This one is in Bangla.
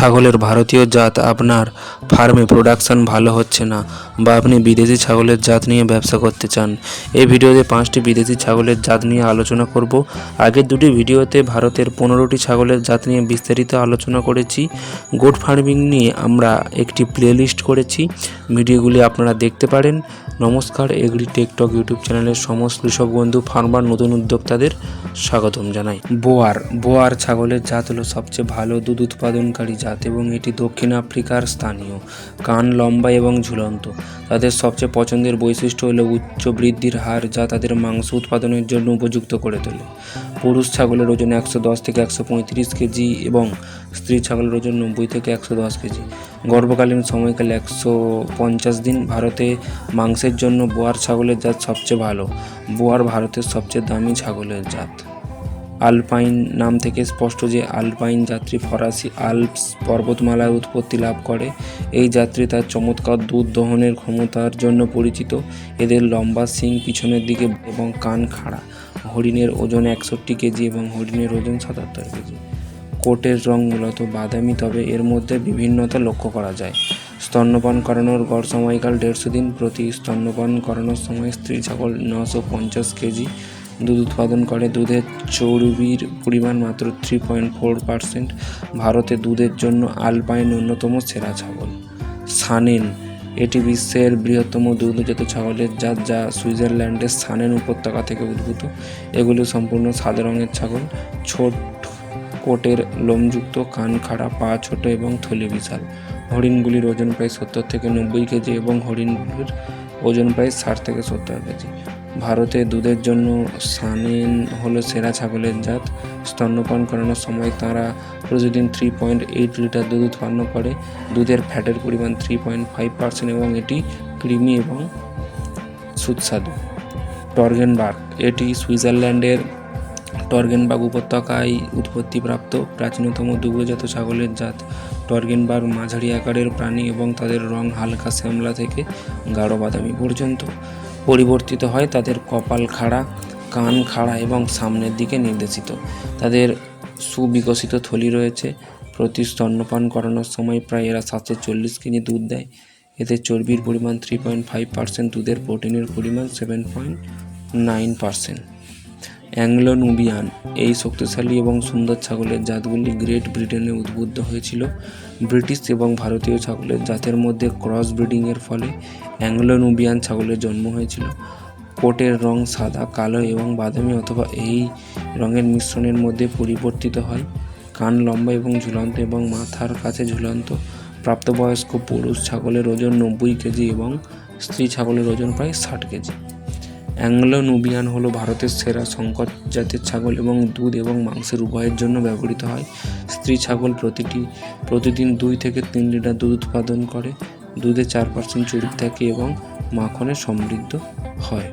ছাগলের ভারতীয় জাত, আপনার ফার্মে প্রোডাকশন ভালো হচ্ছে না বা আপনি বিদেশি ছাগলের জাত নিয়ে ব্যবসা করতে চান, এই ভিডিওতে পাঁচটি বিদেশি ছাগলের জাত নিয়ে আলোচনা করব। আগের দুটি ভিডিওতে ভারতের পনেরোটি ছাগলের জাত নিয়ে বিস্তারিত আলোচনা করেছি। গোট ফার্মিং নিয়ে আমরা একটি প্লেলিস্ট করেছি। ভিডিওগুলি আপনারা দেখতে পারেন। নমস্কার, এগ্রি টেকটক ইউটিউব চ্যানেলের সমস্ত কৃষক বন্ধু, ফার্মার, নতুন উদ্যোক্তাদের স্বাগতম জানাই। বোয়ার বোয়ার ছাগলের জাত হলো সবচেয়ে ভালো দুধ উৎপাদনকারী জাত এবং এটি দক্ষিণ আফ্রিকার স্থানীয়। কান লম্বা এবং ঝুলন্ত। তাদের সবচেয়ে পছন্দের বৈশিষ্ট্য হলো উচ্চ বৃদ্ধির হার যা তাদের মাংস উৎপাদনের জন্য উপযুক্ত করে তোলে। পুরুষ ছাগলের ওজন একশো দশ থেকে একশো পঁয়ত্রিশ কেজি এবং স্ত্রী ছাগলের ওজন নব্বই থেকে একশো দশ কেজি। গর্ভকালীন সময়কালে একশো পঞ্চাশ দিন ভারতে মাংসের জন্য বোয়ার ছাগলের জাত সবচেয়ে ভালো। বোয়ার ভারতের সবচেয়ে দামি ছাগলের জাত। আলপাইন নাম থেকে স্পষ্ট যে আলপাইন যাত্রী ফরাসি আল্পস পর্বতমালায় উৎপত্তি লাভ করে। এই যাত্রী তার চমৎকার দুধ দহনের ক্ষমতার জন্য পরিচিত। এদের লম্বা শিং পিছনের দিকে এবং কান খাড়া। হরিণের ওজন একষট্টি কেজি এবং হরিণের ওজন সাতাত্তর কেজি। কোটের রং মূলত বাদামি, তবে এর মধ্যে বিভিন্নতা লক্ষ্য করা যায়। স্তন্যপান করানোর গড় সময়কাল দেড়শো দিন, প্রতি স্তন্যপান করানোর সময় স্ত্রী ছাগল নশো পঞ্চাশ কেজি। দুধ উৎপাদন করে দুধের চর্বির পরিমাণ মাত্র থ্রি পয়েন্ট ফোর পার্সেন্ট। ভারতে দুধের জন্য আলপাইন অন্যতম সেরা ছাগল। সানেন, এটি বিশ্বের বৃহত্তম দুগ্ধজাত ছাগলের জাত যা সুইজারল্যান্ডের সানেন উপত্যকা থেকে উদ্ভূত। এগুলি সম্পূর্ণ সাদা রঙের ছাগল, ছোট কোটের লোমযুক্ত, কান খাড়া, পা ছোট এবং থলি বিশাল। হরিণগুলির ওজন প্রায় সত্তর থেকে নব্বই কেজি এবং হরিণগুলির ওজন প্রায় ষাট থেকে সত্তর কেজি। ভারতে দুধের জন্য সানেন হলো সেরা ছাগলের জাত। স্তন্যপান করানোর সময় তারা প্রতিদিন থ্রি পয়েন্ট এইট লিটার দুধ উৎপন্ন করে। দুধের ফ্যাটের পরিমাণ থ্রি পয়েন্ট ফাইভ পার্সেন্ট এবং এটি ক্রিমি এবং সুস্বাদু। টর্গেনবার্গ, এটি সুইজারল্যান্ডের টর্গেনবার্গ উপত্যকায় উৎপত্তিপ্রাপ্ত প্রাচীনতম দুগ্ধজাত ছাগলের জাত। টর্গেনবার্গ মাঝারি আকারের প্রাণী এবং তাদের রং হালকা শ্যামলা থেকে গাঢ় বাদামি পর্যন্ত। পরিবর্তিত হয় তাদের কপাল খাড়া, কান খাড়া এবং সামনের দিকে নির্দেশিত। তাদের সুবিকশিত থলি রয়েছে। প্রতি স্তন্যপান করানোর সময় প্রায় এরা সাতশো চল্লিশ কেজি দুধ দেয়। এতে চর্বির পরিমাণ থ্রি পয়েন্ট ফাইভ পার্সেন্ট দুধের প্রোটিনের পরিমাণ seven point nine percent Anglo Nubian এই শক্তিশালী এবং সুন্দর ছাগলের জাতগুলি গ্রেট ব্রিটেনে উদ্বুদ্ধ হয়েছিল। ব্রিটিশ এবং ভারতীয় ছাগলের জাতের মধ্যে ক্রস ব্রিডিংয়ের ফলে অ্যাংলো নুবিয়ান ছাগলের জন্ম হয়েছিল। কোটের রং সাদা, কালো এবং বাদামি অথবা এই রঙের মিশ্রণের মধ্যে পরিবর্তিত হয়। কান লম্বা এবং ঝুলন্ত এবং মাথার কাছে ঝুলন্ত। প্রাপ্তবয়স্ক পুরুষ ছাগলের ওজন নব্বই কেজি এবং স্ত্রী ছাগলের ওজন প্রায় ষাট কেজি। অ্যাংলো নুবিয়ান হলো ভারতের সেরা সংকট জাতের ছাগল এবং দুধ এবং মাংসের উভয়ের জন্য ব্যবহৃত হয়। স্ত্রী ছাগল প্রতিটি, প্রতিদিন দুই থেকে তিন লিটার দুধ উৎপাদন করে। দুধে চার পার্সেন্ট চুরি থাকে এবং মাখনে সমৃদ্ধ হয়।